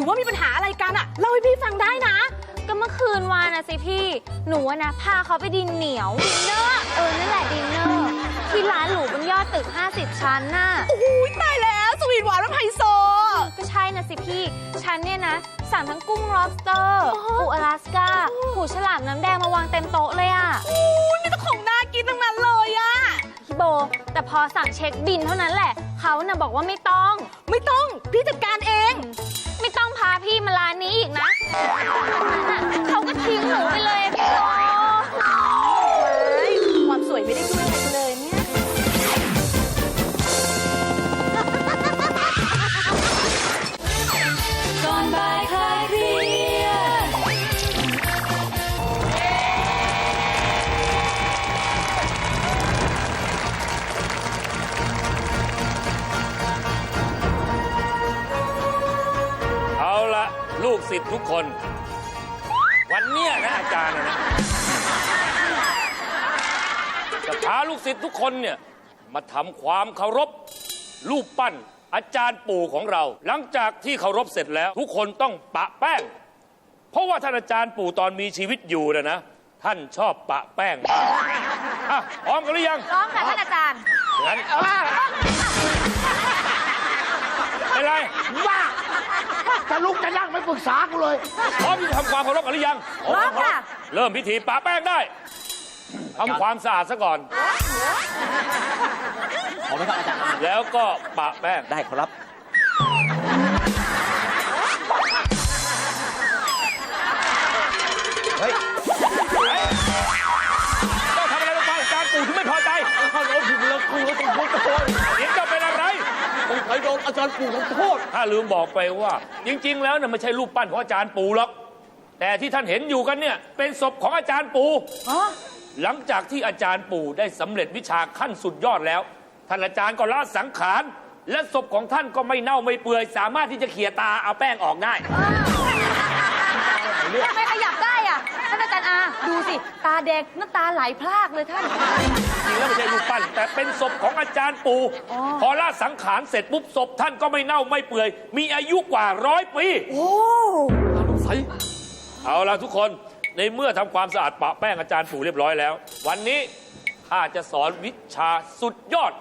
รือว่ามีปัญหาอะไรกันอะเล่าให้พี่ฟังได้นะ ก็เมื่อคืนวานนะสิพี่ หนูอะนะพาเขาไปดินเหนียวดินเนอร์เออนั่นแหละดินเนอร์ที่ร้านหรูบนยอดตึก 50 ชั้นน่ะ โอ้ยตายแล้ว สวีทหวานและไฮโซ ก็ใช่นะสิพี่ ฉันเนี่ยนะสั่งทั้งกุ้ง lobster ปูอลาสกาหูฉลามน้ำแดงมาวางเต็มโต๊ะเลยอะอุ้ยมีแต่ของน่ากินทั้งนั้นเลยอะพี่โบ แต่พอสั่งเช็คบินเท่านั้นแหละ เขาน่ะบอกว่าไม่ต้อง ไม่ต้อง พี่จัดการเอง ไม่ต้องพาพี่มาร้านนี้อีกนะ คน วันเนี้ยนะอาจารย์นะนะจะพาลูกศิษย์ทุกคนเนี่ยมาทำความเคารพรูปปั้น อาจารย์ปู่ของเรา หลังจากที่เคารพเสร็จแล้ว ทุกคนต้องปะแป้ง เพราะว่าท่านอาจารย์ปู่ตอนมีชีวิตอยู่นะนะ ท่านชอบปะแป้งมากอะพร้อมกันหรือยังร้องค่ะท่านอาจารย์งั้นเป็นไร บ้า จะลุกจะนั่งไม่ปรึกษากูเลย พร้อมที่จะทำความเคารพกันหรือยังพร้อมค่ะ เริ่มพิธีปะแป้งได้ทำความสะอาดซะก่อนขอไหมครับอาจารย์แล้วก็ปะแป้ง ได้ครับ เฮ้ยเจ้าทำอะไรลงไปอาจารย์ปู่ถึงไม่พอใจข้าน้องผิดแล้วครูต้องขอโทษเห็นเจ้าเป็นอะไร ผมเคยโดนอาจารย์ปู่ของโทษถ้าลืมบอกไปว่า จริง ๆ แล้วน่ะไม่ใช่รูปปั้นของอาจารย์ปู่หรอก แต่ที่ท่านเห็นอยู่กันเนี่ย เป็นศพของอาจารย์ปู่หลังจากที่อาจารย์ปู่ได้สำเร็จวิชาขั้นสุดยอดแล้ว ท่านอาจารย์ก็ละสังขาร และศพของท่านก็ไม่เน่าไม่เปื่อย สามารถที่จะเขี่ยตาเอาแป้งออกได้ ทำไมขยับได้ อะท่านอาจารย์อาดูสิ ตาแดงน้ำตาไหลพรากเลยท่าน จริงแล้วไม่ใช่รูปปั้น แต่เป็นศพของอาจารย์ปู่พอละสังขารเสร็จปุ๊บศพท่านก็ไม่เน่าไม่เปื่อย มีอายุกว่าร้อยปีโอ้เอาละทุกคนในเมื่อทำความสะอาดปะแป้งอาจารย์ปู่เรียบร้อยแล้ว วันนี้ข้าจะสอนวิชาสุดยอด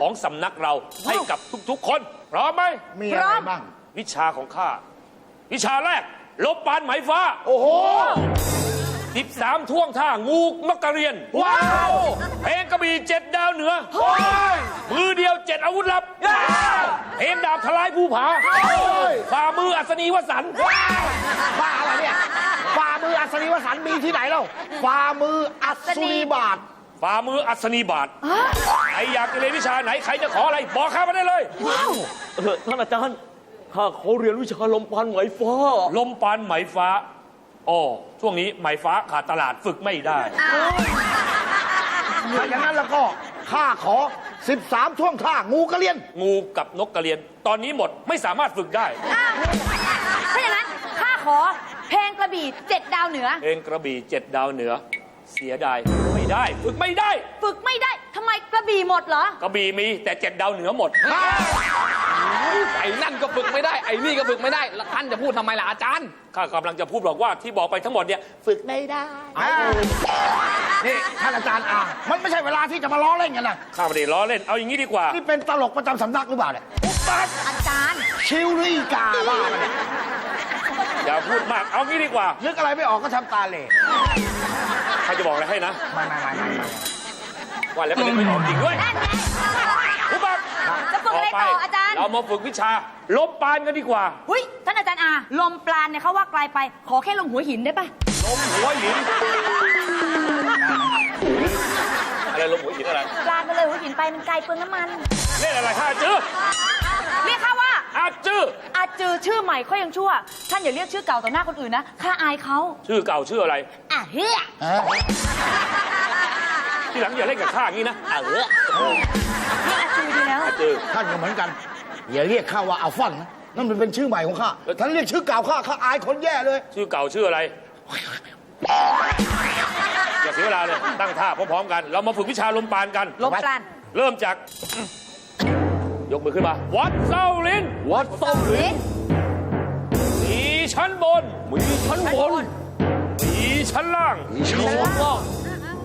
ของสำนักเราให้กับทุกๆ คน พร้อมไหมมีอะไรบ้างวิชาของข้า วิชาแรก ลบปานไหมฟ้า โอ้โห 13 ท่วงท่างูมักกะเรียน ว้าวเพลงกระบี่เจ็ดดาวเหนือมือเดียวเจ็ดอาวุธลับเพลงดาบทลายภูผาฝ่ามืออัศนีวสันต์บ้าอะไรเนี่ยฝ่ามืออัศนีวสันต์มีที่ไหนเล่าฝ่ามืออัศนีบาทฝ่ามืออัศนีบาทใครอยากจะเรียนวิชาไหนใครจะขออะไรบอกข้ามาได้เลยเออท่านอาจารย์ข้าขอเรียนวิชาลมปานไหมฟ้า ลมปานไหมฟ้า อ๋อช่วงนี้ไหมฟ้าขาดตลาดฝึกไม่ได้ ถ้าอย่างนั้นแล้วก็ข้าขอ 13ท่วงท่างูกระเลียน งูกับนกกระเรียน ตอนนี้หมดไม่สามารถฝึกได้ ถ้าอย่างนั้นข้าขอเพลงกระบี่เจ็ดดาวเหนือ เพลงกระบี่เจ็ดดาวเหนือ เสียดายไม่ได้ ฝึกไม่ได้ ฝึกไม่ได้ทำไมกระบี่หมดเหรอ กระบี่มีแต่เจ็ดดาวเหนือหมด ไอ้นั่นก็ฝึกไม่ได้ ไอ้นี่ก็ฝึกไม่ได้แล้วท่านจะพูดทำไมล่ะอาจารย์ ข้ากำลังจะพูดบอกว่าที่บอกไปทั้งหมดเนี่ยฝึกไม่ได้นี่ท่านอาจารย์อามันไม่ใช่เวลาที่จะมาล้อเล่นกันนะข้าไม่ได้ล้อเล่นเอาอย่างนี้ดีกว่า นี่เป็นตลกประจำสำนักหรือเปล่าเนี่ยอาจารย์ ชิวหรืออีกาบ้ามาเนี่ยอย่าพูดมากเอางี้ดีกว่านึกอะไรไม่ออกก็ทำตาเหล่ใครจะบอกอะไรให้นะ ไม่ไม่ไม่ไม่ไม่ว่าแล้วมันไม่ออกจริงด้วยผู้บักจะฝึกอะ ไรต่ออาจารย์ เรามาฝึกวิชาลบปานกันดีกว่าหุ้ยท่านอาจารย์อาลมปราณเนี่ยเขาว่าไกลไป ขอแค่ลงหัวหินได้ปะลมหัวหิน อะไรลมหัวหินอะไร ปราณไปเลยหัวหินไปมันไกลเปลืองน้ำมัน เล่นอะไรข้าจื้อเรียกข้าว่า อาจื้ออาจือชื่อใหม่ก็ยังชั่ว ท่านอย่าเรียกชื่อเก่าต่อหน้าคนอื่นนะข้าอายเขาชื่อเก่าชื่ออะไร อะเฮียเออ ที่หลังอย่าเล่นกับข้าอย่างนี้นะเออเรียกอาจือดีแล้ว อาจื้อท่านก็เหมือนกันอย่าเรียกข้าว่าอัลฟอนนะนั่นมันเป็นชื่อใหม่ของข้าท่านเรียกชื่อเก่าข้าข้าอายคนแย่เลย ชื่อเก่าชื่ออะไร อย่าเสียเวลาเลยตั้งท่าพร้อมๆกัน เรามาฝึกวิชาลมปานกัน ลมปราณเริ่มจาก ยกมือขึ้นมา วัดเส้าลิน วัดส้มลิ้นมีชั้นบน มีชั้นบนมีชั้นล่าง มีชั้นล่าง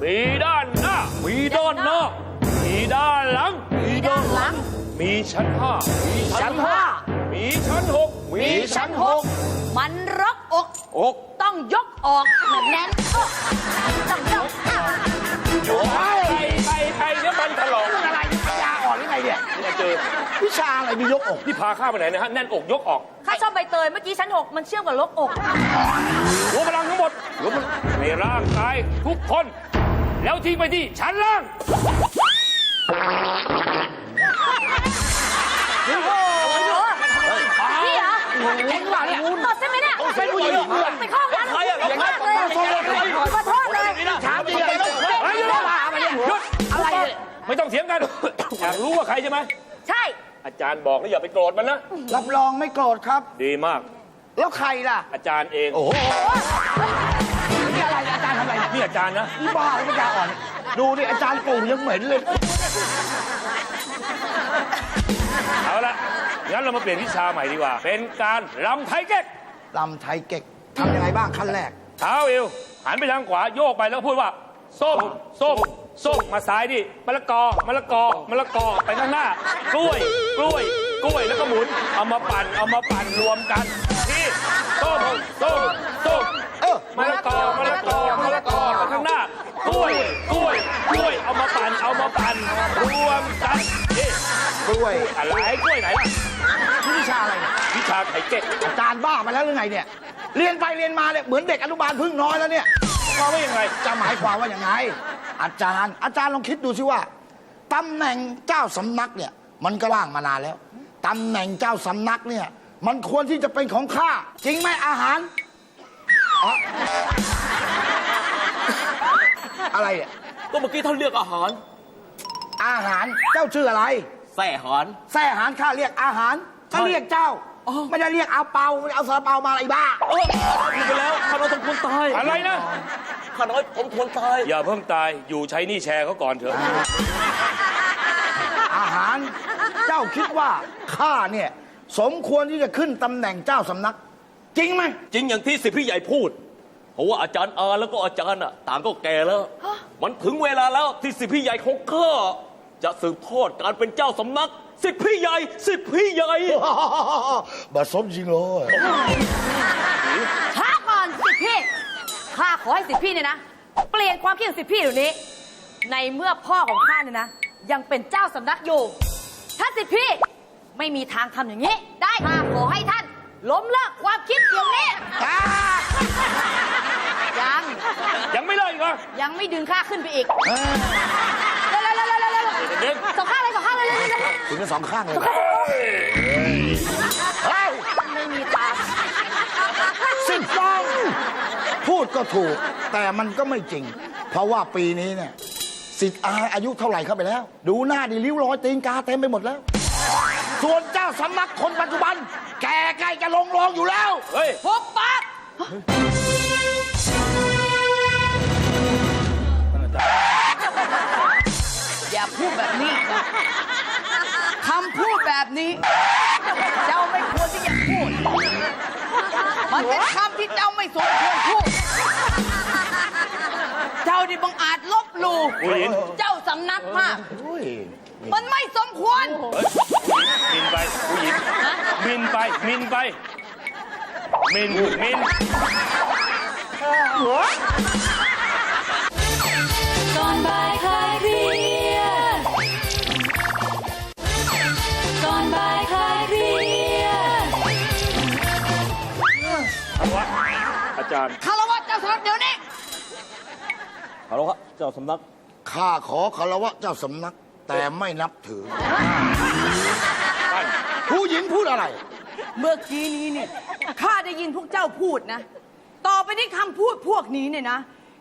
มีด้านหน้า มีด้านหน้ามีด้านหลัง มีด้านหลัง มีชั้นห้ามีชั้นห้ามีชั้นหกมีชั้นหกมันรกอก อกต้องยกออกเหมือนแน่นอกต้องยกออกใครใครใครเนี่ยมันถลอกอะไรปัญญาอ่อนหรือไงเนี่ยนี่เจอวิชาอะไรมียกอกที่พาข้าไปไหนนะฮะแน่นอกยกออกข้าชอบใบเตยเมื่อกี้ชั้นหกมันเชื่อมกับลกอกรวมพลังทั้งหมดรวมพลังในร่างกายทุกคน แล้วทิ้งไปที่ชั้นล่าง พี่เหรอเก่งหรือเปล่าเนี่ยตดใช่ไหมเนี่ยเป็นผู้หญิงเหรอไปเข้าห้องน้ำใครอะไปเข้าเลยขอโทษเลยถามจริงเลยเฮ้ยหยุดว่ามาเนี่ยหยุดอะไรเนี่ยไม่ต้องเถียงกัน อยากรู้ว่าใครใช่ไหมใช่ อาจารย์บอกแล้วอย่าไปโกรธมันนะ รับรองไม่โกรธครับ ดีมาก แล้วใครล่ะอาจารย์เองโอ้โหนี่อะไรอาจารย์ทำอะไรเนี่ยนี่อาจารย์นะนี่บ้าหรือปัญญาอ่อน ดูดิอาจารย์ปู่ยังเหม็นเลย เอาละงั้นเรามาเปลี่ยนวิชาใหม่ดีกว่า เป็นการรำไทยเก๊กลำไทยเก๊กทำยังไงบ้างขั้นแรก เท้าเอวหันไปทางขวาโยกไปแล้วก็พูดว่าส้มส้มส้มมาซ้ายดิมะละกอมะละกอมะละกอไปข้างหน้า กล้วย กล้วย กล้วยแล้วก็หมุน เอามาปั่นเอามาปั่นรวมกัน ที่ส้มส้มส้มเออมะละกอมะละกอมะละกอไปข้างหน้ากล้วยกล้วยกล้วยเอามาปั่นเอามาปั่นรวมกันนี่กล้วยอะไรกล้วยไหนล่ะนี่วิชาอะไรเนี่ยวิชาไข่เก๊กอาจารย์บ้ามาแล้วหรือไงเนี่ย เรียนไปเรียนมาเนี่ยเหมือนเด็กอนุบาลเพึ่งน้อยแล้วเนี่ยว่าว่ายังไงจะหมายความว่าอย่างไง อาจารย์อาจารย์ลองคิดดูสิว่าตำแหน่งเจ้าสำนักเนี่ย มันก็ว่างมานานแล้วตำแหน่งเจ้าสำนักเนี่ย มันควรที่จะเป็นของข้า จริงไหมอาหารอ๋ออะไรเนี่ยก็เมื่อกี้ท่านเรียกอาหาร อาหารเจ้าชื่ออะไร แส่หารแซ่อาหารข้าเรียกอาหารก็เรียกเจ้า อ๋อ ไม่ได้เรียกเอาเปาไม่ได้เอาซาลาเปามาอะไรบ้า เออพูดไปแล้วข้าน้อยสมควรตายอะไรนะ ข้าน้อยสมควรตาย อย่าเพิ่งตายอยู่ใช้หนี่แชร์เขาก่อนเถอะอาหารเจ้าคิดว่าข้าเนี่ย สมควรที่จะขึ้นตำแหน่งเจ้าสำนัก จริงไหมจริงอย่างที่สิทธิพี่ใหญ่พูด เพราะว่าอาจารย์อาแล้วก็อาจารย์อะต่างก็แก่แล้ว มันถึงเวลาแล้วที่สิทธิพี่ใหญ่ของข้าจะสืบทอดการเป็นเจ้าสำนัก สิทธิพี่ใหญ่สิทธิพี่ใหญ่บาสมจริงเลยช้าก่อนสิทธิพี่ข้าขอให้สิทธิพี่เนี่ยนะ เปลี่ยนความคิดของสิทธิพี่เดี๋ยวนี้ ในเมื่อพ่อของข้าเนี่ยนะ ยังเป็นเจ้าสำนักอยู่ถ้าสิทธิพี่ ไม่มีทางทำอย่างนี้ ได้ข้าขอให้ท่าน ล้มเลิกความคิดเดี๋ยวนี้ยัง ยังไม่เลิกอีกเหรอยังไม่ดึงข้าขึ้นไปอีก เร็วเร็วเร็วเร็วเร็วเร็วเด็กสองข้างเลยสองข้างเลยเร็วเร็วเร็วถึงกันสองข้างเลยนะไม่มีตาสิบฟองพูดก็ถูก แต่มันก็ไม่จริง เพราะว่าปีนี้เนี่ยสิทธิ์อาอายุเท่าไหร่เข้าไปแล้ว ดูหน้าดิริ้วรอยตีนกาเต็มไปหมดแล้ว ส่วนเจ้าสำนักคนปัจจุบัน แกใกล้จะลงรองอยู่แล้ว เฮ้ย พบปากอย่าพูดแบบนี้นะคำพูดแบบนี้ เจ้าไม่ควรที่จะพูด มันเป็นคำที่เจ้าไม่สมควรพูด เจ้าดิบังอาจลบหลู่ผู้หญิงเจ้าสำนักมากโอ้ย มันไม่สมควร มินไปผู้หญิงมินไปมินไปมินมินก่อนบ่ายคลายเครียดก่อนบ่ายคลายเครียดอาจารย์คารวะเจ้าสำนักเดี๋ยวนี้เอาละครับเจ้าสำนัก ข้าขอคารวะเจ้าสำนัก แต่ไม่นับถือ ผู้หญิงพูดอะไร เมื่อกี้นี้เนี่ยข้าได้ยินพวกเจ้าพูดนะ ต่อไปนี้คำพูดพวกนี้เนี่ยนะ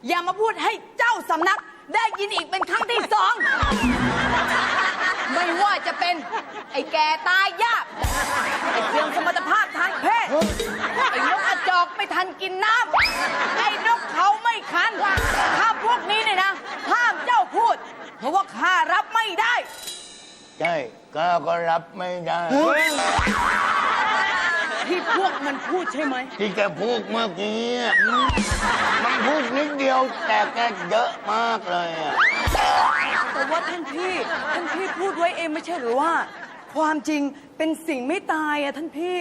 อย่ามาพูดให้เจ้าสำนัก ได้ยินอีกเป็นครั้งที่สอง ไม่ว่าจะเป็น ไอ้แก่ตายยาก ไอ้เสื่อมสมรรถภาพทางเพศ ไอ้นกกระจอกไม่ทันกินน้ำ ไอ้นกเขาไม่คัน ถ้าพวกนี้เนี่ยนะห้าม เจ้าพูดเพราะว่าข้ารับไม่ได้ใช่ก้าก็รับไม่ได้ ที่พวกมันพูดใช่ไหมที่แกพูดเมื่อกี้อะมันพูดนิดเดียว แต่แกเยอะมากเลยอะแต่ว่าท่านพี่ท่านพี่พูดไว้เองไม่ใช่หรือว่า ความจริงเป็นสิ่งไม่ตายอะท่านพี่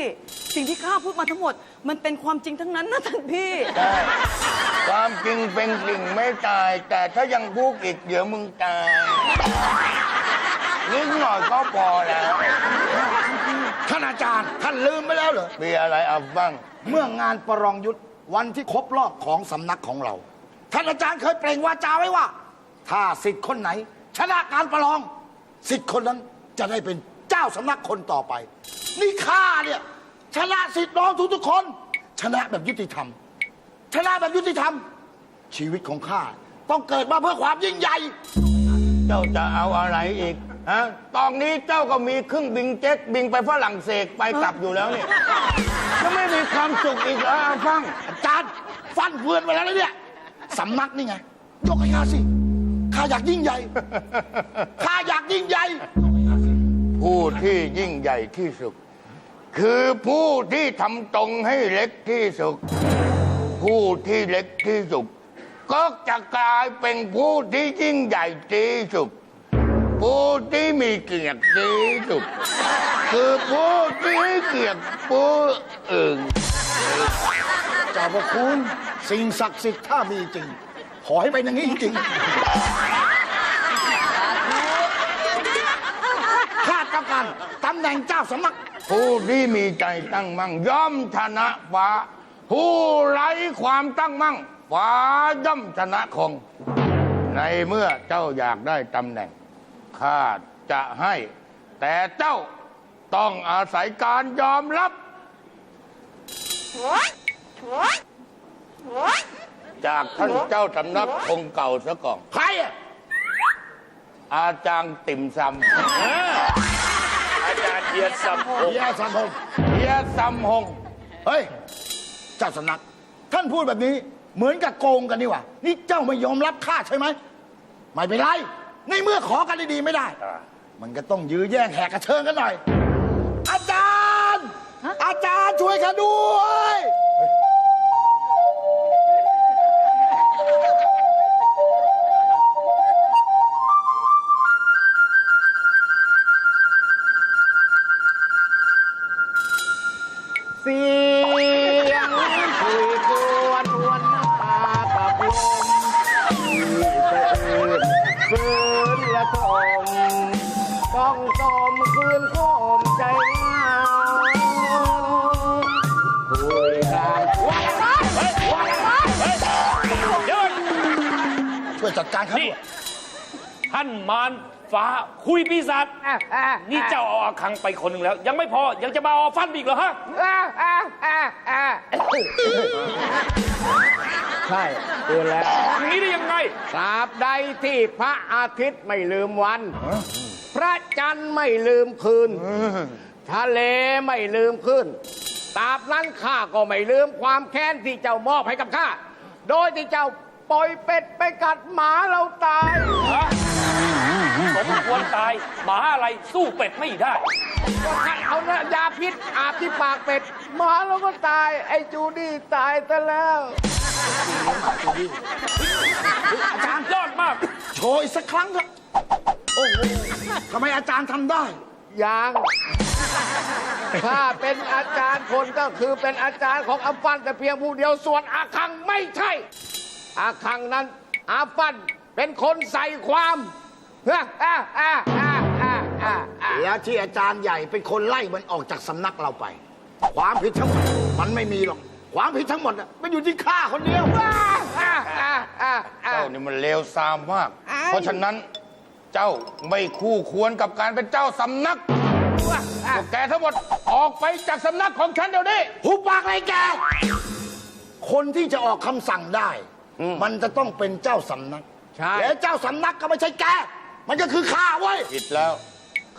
สิ่งที่ข้าพูดมาทั้งหมด มันเป็นความจริงทั้งนั้นนะท่านพี่ใช่ ความจริงเป็นสิ่งไม่ตาย แต่ถ้ายังพูดอีกเดี๋ยวมึงตายนิดหน่อยก็พอแล้ว ท่านอาจารย์ ท่านลืมไปแล้วเหรอ มีอะไรเอาบ้าง เมื่องานประลองยุทธวันที่ครบรอบของสำนักของเรา ท่านอาจารย์เคยเปล่งวาจาไว้ว่า ถ้าสิทธิ์คนไหน ชนะการประลอง สิทธิ์คนนั้นจะได้เป็นเจ้าสำนักคนต่อไป นี่ข้าเนี่ยชนะสิทธิ์น้องทุกๆคน ชนะแบบยุติธรรม ชนะแบบยุติธรรม ชีวิตของข้าต้องเกิดมาเพื่อความยิ่งใหญ่ เจ้าจะเอาอะไรอีก ฮะ ตอนนี้เจ้าก็มีเครื่องบินเจ็ตบินไปฝรั่งเศสไปกลับอยู่แล้วนี่จะไม่มีความสุขอีกเหรออาฟัง อาจารย์ฟันเฟือนไปแล้วนะเนี่ยสำนักนี่ไง ยกให้ข้าสิข้าอยากยิ่งใหญ่ข้าอยากยิ่งใหญ่ผู้ที่ยิ่งใหญ่ที่สุด คือผู้ที่ทำตรงให้เล็กที่สุด ผู้ที่เล็กที่สุด ก็จะกลายเป็นผู้ที่ยิ่งใหญ่ที่สุด ผู้ที่มีเกียรติที่สุด คือผู้ที่ให้เกียรติผู้อื่น เจ้าพระคุณสิ่งศักดิ์สิทธิ์ถ้ามีจริง ขอให้เป็นอย่างนี้จริงๆข้าต้องการตำแหน่งเจ้าสำนัก ผู้ที่มีใจตั้งมั่งย่อมชนะฟ้า ผู้ไร้ความตั้งมั่งฟ้าย่อมชนะคง ในเมื่อเจ้าอยากได้ตำแหน่งข้าจะให้ แต่เจ้าต้องอาศัยการยอมรับจากท่านเจ้าสำนักคงเก่าซะก่อนใครอะอาจารย์ติ่มซอาจารย์เอียดสัมพงษ์เฮียสัมพงษ์ำเฮียซัมฮงเฮ้ย เจ้าสำนัก ท่านพูดแบบนี้เหมือนกับโกงกันนี่หว่า นี่เจ้าไม่ยอมรับข้าใช่ไหม ไม่เป็นไร ในเมื่อขอกันดีๆไม่ได้มันก็ต้องยื้อแย่งแหกกระเชิงกันหน่อย อาจารย์ อาจารย์ช่วยกันด้วย การครับนี่ท่านมารฟ้าคุยปีศาจนี่เจ้าเอาอาคังไปคนหนึ่งแล้ว ยังไม่พอยังจะมาเอาฟันอีกเหรอฮะใช่คืนแล้วอย่างนี้ได้ยังไงตราบใดที่พระอาทิตย์ไม่ลืมวัน พระจันทร์ไม่ลืมคืน ทะเลไม่ลืมขึ้นตราบนั้นข้าก็ไม่ลืมความแค้นที่เจ้ามอบให้กับข้า โดยที่เจ้า ปล่อยเป็ดไปกัดหมาเราตายสมควรตายหมาอะไรสู้เป็ดไม่ได้ ก็ท่านเอานะยาพิษอาบที่ปากเป็ด หมาเราก็ตาย ไอ้จูดี้ตายซะแล้ว อาจารย์ยอดมาก โชว์อีกสักครั้งเถอะโอ้โหทำไมอาจารย์ทำได้ ยัง ถ้าเป็นอาจารย์คนก็คือเป็นอาจารย์ของอัฟฟันแต่เพียงผู้เดียวส่วนอาคังไม่ใช่ อาคังนั้น อาฟันเป็นคนใส่ความเฮ้ออ่าอ่าอ่าอ่าอ่าอ่าแล้วที่อาจารย์ใหญ่เป็นคนไล่มันออกจากสำนักเราไป ความผิดทั้งหมดมันไม่มีหรอก ความผิดทั้งหมดน่ะมันอยู่ที่ข้าคนเดียวอ่าอ่าอ่าอ่าเจ้านี่มันเลวทรามมากเพราะฉะนั้นเจ้าไม่คู่ควรกับการเป็นเจ้าสำนักพวกแกทั้งหมดออกไปจากสำนักของฉันเดี๋ยวนี้ หุบปากเลยแก คนที่จะออกคำสั่งได้ มันจะต้องเป็นเจ้าสำนักใช่ และเจ้าสำนักก็ไม่ใช่แก มันก็คือข้าเว้ย ผิดแล้ว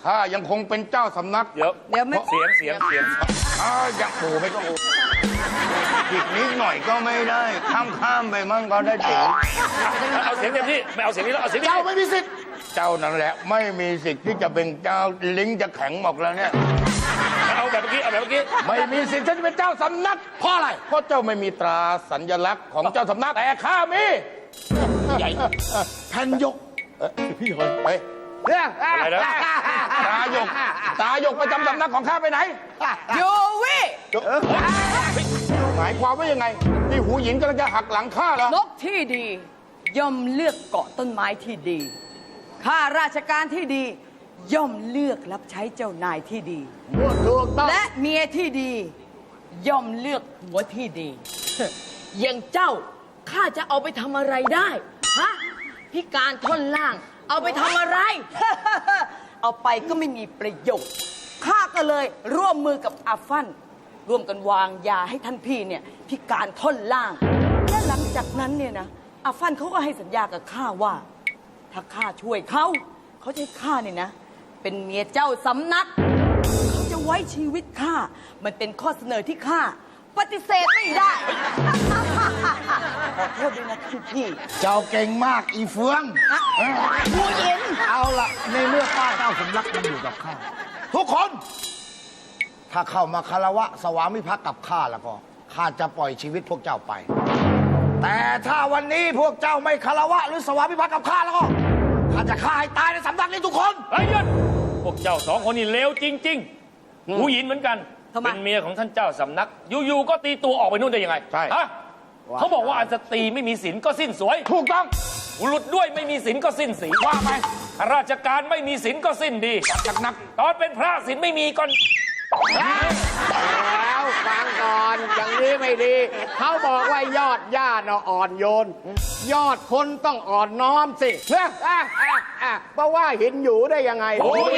ข้ายังคงเป็นเจ้าสำนักเดี๋ยวเดี๋ยวไม่ เสียงเสียงเสียงอ้ายังปู่ไม่ต้องอีกนิดหน่อยก็ไม่ได้ ข้ามข้ามๆไปมั่งก็ได้ถึงเอาเสียงเต็มที่ไม่เอาเสียงนี้แล้วเอาเสียงนี้ เจ้าไม่มีสิทธิ์ เจ้านั่นแหละ ไม่มีสิทธิ์ที่จะเป็นเจ้าลิงจะแข็งหมอกแล้วเนี่ย เอาแบบเมื่อกี้เอาแบบเมื่อกี้ไม่มีสิทธิ์ที่จะเป็นเจ้าสำนักเพราะอะไรเพราะเจ้าไม่มีตราสัญลักษณ์ของเจ้าสำนักแต่ข้ามีใหญ่แผ่นยกไปอะไรนะตาหยกตาหยกประจำสำนักของข้าไปไหนโยวิหมายความว่ายังไงนี่หูหญิงกำลังจะหักหลังข้าเหรอนกที่ดีย่อมเลือกเกาะต้นไม้ที่ดีข้าราชการที่ดี ย่อมเลือกรับใช้เจ้านายที่ดีพูดถูกต้องและเมียที่ดี ย่อมเลือกหัวที่ดี อย่างเจ้าข้าจะเอาไปทำอะไรได้ฮะพิการท่อนล่าง เอาไปทำอะไร เอาไปก็ไม่มีประโยชน์ข้าก็เลยร่วมมือกับอาฟัน ร่วมกันวางยาให้ท่านพี่เนี่ยพิการท่อนล่าง และหลังจากนั้นเนี่ยนะอาฟันเขาก็ให้สัญญากับข้าว่า ถ้าข้าช่วยเขาเขาจะให้ข้าเนี่ยนะ เป็นเมียเจ้าสำนักเขาจะไว้ชีวิตข้า มันเป็นข้อเสนอที่ข้าปฏิเสธไม่ได้ ขอโทษด้วยนะท่านพี่ เจ้าเก่งมากอีเฟืองผู้หญิงเอาละในเมื่อป้าเจ้าสำนักยังอยู่กับข้า ทุกคน ถ้าเข้ามาคารวะสวามิภักดิ์กับข้าแล้วก็ข้าจะปล่อยชีวิตพวกเจ้าไป แต่ถ้าวันนี้พวกเจ้าไม่คารวะหรือสวามิภักดิ์กับข้าแล้วก็ข้าจะฆ่าให้ตายในสำนักนี้ทุกคนเฮ้ยหยุด พวกเจ้าสองคนนี่เลวจริงๆผู้หญิงเหมือนกัน ทำไม เป็นเมียของท่านเจ้าสำนัก อยู่ๆก็ตีตัวออกไปนู่นได้ยังไงใช่ ฮะเขาบอกว่าอันสตรีไม่มีศีลก็สิ้นสวย ถูกต้อง บุรุษด้วยไม่มีศีลก็สิ้นศีลว่าไปข้าราชการไม่มีศีลก็สิ้นดีจากนักตอนเป็นพระศีลไม่มีก็แล้ว ฟังก่อนอย่างนี้ไม่ดี เขาบอกว่ายอดหญ้าน่ะอ่อนโยน ยอดคนต้องอ่อนน้อมสิเฮ้ยอะอะอะเพราะว่าหินอยู่ได้ยังไง โอ้ย